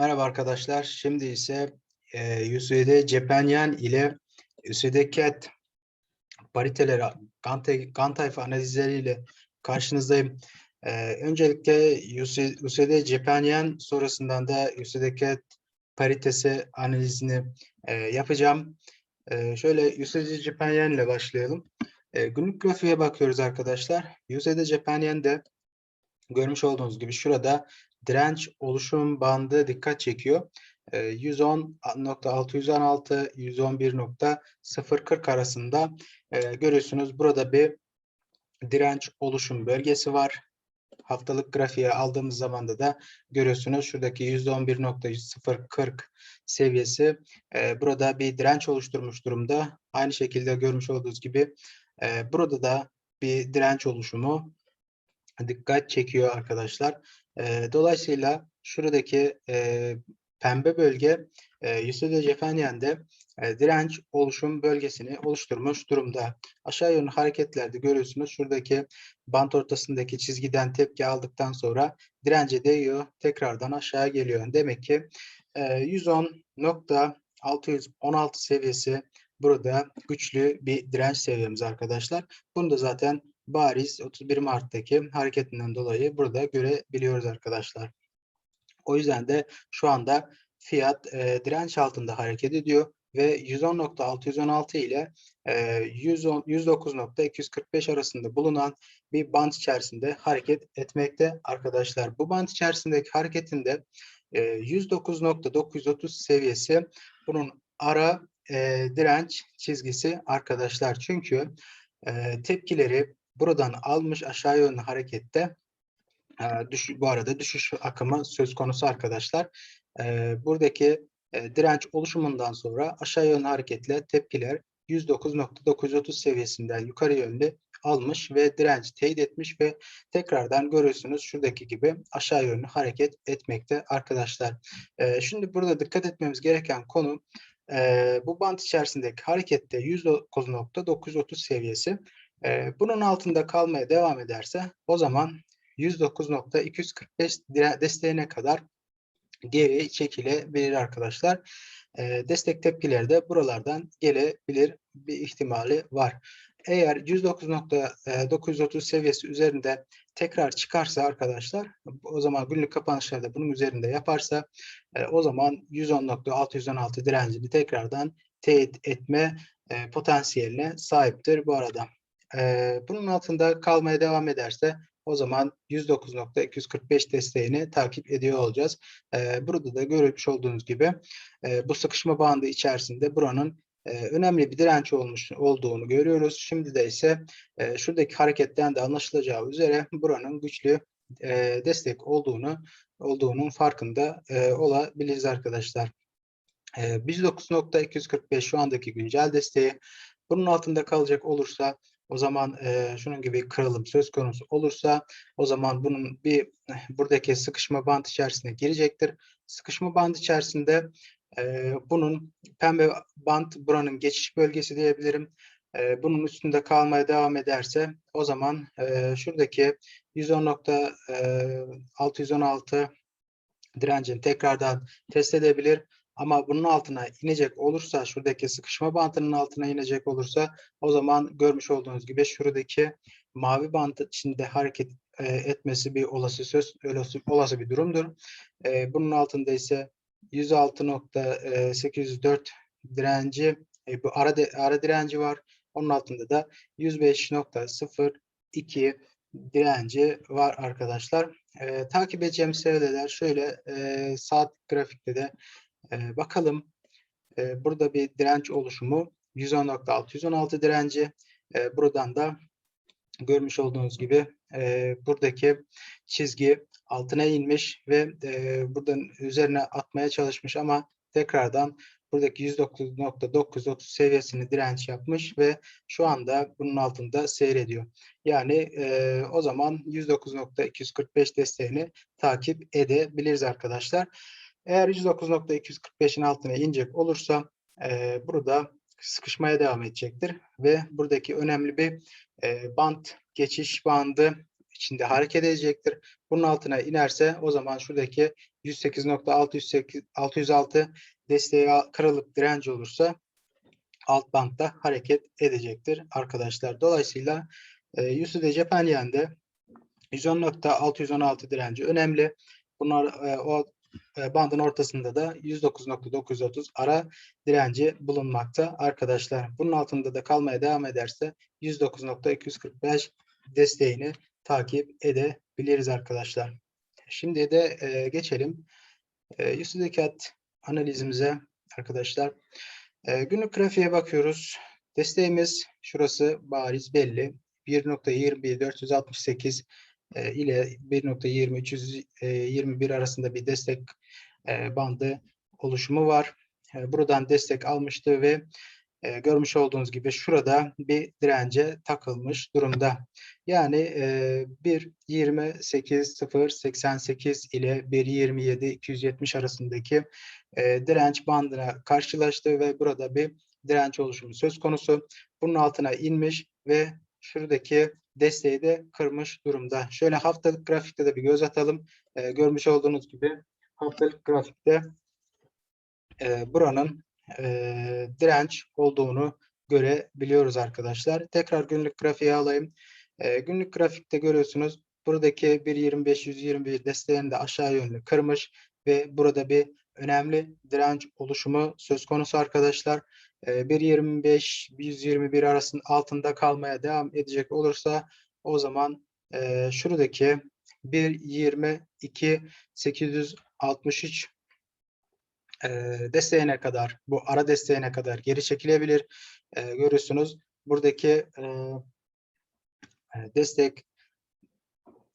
Merhaba arkadaşlar. Şimdi ise e, USD Cephenyen ile USD CAT pariteleri, gan, te- gan tayfa analizleriyle karşınızdayım. E, öncelikle USD, USD sonrasından da USD CAT paritesi analizini e, yapacağım. E, şöyle USD Cephenyen ile başlayalım. E, günlük grafiğe bakıyoruz arkadaşlar. USD Cephenyen'de görmüş olduğunuz gibi şurada direnç oluşum bandı dikkat çekiyor. Ee, 110.616 111.040 arasında e, görüyorsunuz burada bir direnç oluşum bölgesi var. Haftalık grafiğe aldığımız zaman da görüyorsunuz şuradaki %11.040 seviyesi e, burada bir direnç oluşturmuş durumda. Aynı şekilde görmüş olduğunuz gibi burada da bir direnç oluşumu dikkat çekiyor arkadaşlar. E, dolayısıyla şuradaki e, pembe bölge e, Yusuf Cefenyen'de e, direnç oluşum bölgesini oluşturmuş durumda. Aşağı yönlü hareketlerde görüyorsunuz. Şuradaki bant ortasındaki çizgiden tepki aldıktan sonra dirence değiyor. Tekrardan aşağı geliyor. Demek ki e, 110.616 seviyesi burada güçlü bir direnç seviyemiz arkadaşlar. Bunu da zaten bariz 31 Mart'taki hareketinden dolayı burada görebiliyoruz arkadaşlar. O yüzden de şu anda fiyat e, direnç altında hareket ediyor ve 110.616 ile e, 109.245 arasında bulunan bir band içerisinde hareket etmekte arkadaşlar. Bu band içerisindeki hareketinde e, 109.930 seviyesi bunun ara e, direnç çizgisi arkadaşlar. Çünkü e, tepkileri buradan almış aşağı yönlü harekette e, düş, bu arada düşüş akımı söz konusu arkadaşlar. E, buradaki e, direnç oluşumundan sonra aşağı yönlü hareketle tepkiler 109.930 seviyesinden yukarı yönlü almış ve direnç teyit etmiş ve tekrardan görüyorsunuz şuradaki gibi aşağı yönlü hareket etmekte arkadaşlar. E, şimdi burada dikkat etmemiz gereken konu e, bu bant içerisindeki harekette 109.930 seviyesi e, bunun altında kalmaya devam ederse o zaman 109.245 desteğine kadar geri çekilebilir arkadaşlar. E, destek tepkileri de buralardan gelebilir bir ihtimali var. Eğer 109.930 seviyesi üzerinde tekrar çıkarsa arkadaşlar o zaman günlük kapanışlarda bunun üzerinde yaparsa e, o zaman 110.616 direncini tekrardan teyit etme e, potansiyeline sahiptir bu arada. Bunun altında kalmaya devam ederse o zaman 109.245 desteğini takip ediyor olacağız. Burada da görülmüş olduğunuz gibi bu sıkışma bandı içerisinde buranın önemli bir direnç olmuş olduğunu görüyoruz. Şimdi de ise şuradaki hareketten de anlaşılacağı üzere buranın güçlü destek olduğunu olduğunun farkında olabiliriz arkadaşlar. E, 109.245 şu andaki güncel desteği. Bunun altında kalacak olursa o zaman e, şunun gibi kırılım söz konusu olursa o zaman bunun bir buradaki sıkışma band içerisine girecektir. Sıkışma band içerisinde e, bunun pembe band buranın geçiş bölgesi diyebilirim. E, bunun üstünde kalmaya devam ederse o zaman e, şuradaki 110.616 direncini tekrardan test edebilir. Ama bunun altına inecek olursa, şuradaki sıkışma bantının altına inecek olursa o zaman görmüş olduğunuz gibi şuradaki mavi bant içinde hareket e, etmesi bir olası söz, olası, olası bir durumdur. E, bunun altında ise 106.804 direnci, e, bu ara, ara direnci var. Onun altında da 105.02 direnci var arkadaşlar. E, takip edeceğim seviyeler şöyle e, saat grafikte de e, bakalım. E, burada bir direnç oluşumu 110.616 direnci. E, buradan da görmüş olduğunuz gibi e, buradaki çizgi altına inmiş ve e, buradan üzerine atmaya çalışmış ama tekrardan buradaki 109.930 seviyesini direnç yapmış ve şu anda bunun altında seyrediyor. Yani e, o zaman 109.245 desteğini takip edebiliriz arkadaşlar. Eğer 109.245'in altına inecek olursa e, burada sıkışmaya devam edecektir ve buradaki önemli bir e, band geçiş bandı içinde hareket edecektir. Bunun altına inerse o zaman şuradaki 108.606 desteği kırılıp direnci olursa alt bantta hareket edecektir arkadaşlar. Dolayısıyla e, USD Japan Yen'de 110.616 direnci önemli. Bunlar e, o bandın ortasında da 109.930 ara direnci bulunmakta arkadaşlar. Bunun altında da kalmaya devam ederse 109.245 desteğini takip edebiliriz arkadaşlar. Şimdi de e, geçelim e, CAD analizimize arkadaşlar. E, günlük grafiğe bakıyoruz. Desteğimiz şurası bariz belli. 1.21468 e, ile 1.2321 arasında bir destek e, bandı oluşumu var. E, buradan destek almıştı ve e, görmüş olduğunuz gibi şurada bir dirence takılmış durumda. Yani e, 1.28.088 ile 1.27.270 arasındaki e, direnç bandına karşılaştı ve burada bir direnç oluşumu söz konusu. Bunun altına inmiş ve şuradaki desteği de kırmış durumda. Şöyle haftalık grafikte de bir göz atalım. E, görmüş olduğunuz gibi haftalık grafikte e, buranın e, direnç olduğunu görebiliyoruz arkadaşlar. Tekrar günlük grafiğe alayım. E, günlük grafikte görüyorsunuz buradaki 1.25-121 desteğini de aşağı yönlü kırmış ve burada bir önemli direnç oluşumu söz konusu arkadaşlar. E, 1.25-121 arasının altında kalmaya devam edecek olursa o zaman e, şuradaki 1.22-863 e, desteğine kadar, bu ara desteğine kadar geri çekilebilir. E, görüyorsunuz buradaki e, destek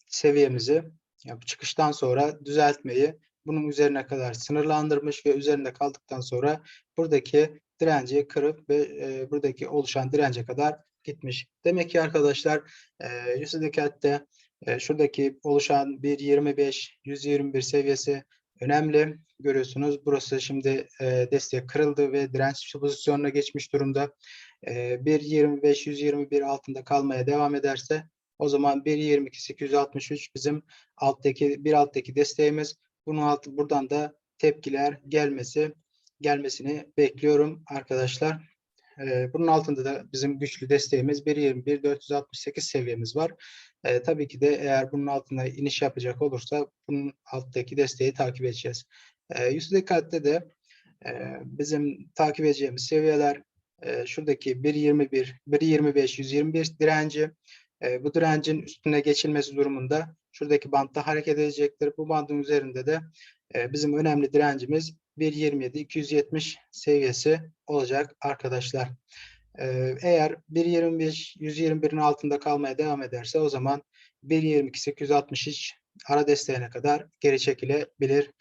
seviyemizi yani çıkıştan sonra düzeltmeyi bunun üzerine kadar sınırlandırmış ve üzerinde kaldıktan sonra buradaki direnci kırıp ve e, buradaki oluşan dirence kadar gitmiş. Demek ki arkadaşlar e, CAD'de e, şuradaki oluşan 1.25 121 seviyesi önemli. Görüyorsunuz burası şimdi e, destek kırıldı ve direnç pozisyonuna geçmiş durumda. E, 1.25-121 altında kalmaya devam ederse o zaman 1.22-863 bizim alttaki bir alttaki desteğimiz. Bunun altı buradan da tepkiler gelmesi gelmesini bekliyorum arkadaşlar. E, bunun altında da bizim güçlü desteğimiz 1.21-468 seviyemiz var. E, tabii ki de eğer bunun altına iniş yapacak olursa bunun alttaki desteği takip edeceğiz. E, yüzde katte de e, bizim takip edeceğimiz seviyeler e, şuradaki 1.21, 1.25, 121 direnci. E, bu direncin üstüne geçilmesi durumunda şuradaki bantta hareket edecektir. Bu bandın üzerinde de e, bizim önemli direncimiz 1.27-270 seviyesi olacak arkadaşlar. Ee, eğer 1.25-121'in altında kalmaya devam ederse o zaman 1.22-863 ara desteğine kadar geri çekilebilir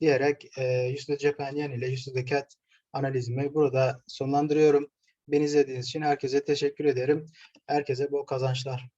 diyerek e, USD Japan Yen ile USD CAD analizimi burada sonlandırıyorum. Beni izlediğiniz için herkese teşekkür ederim. Herkese bol kazançlar.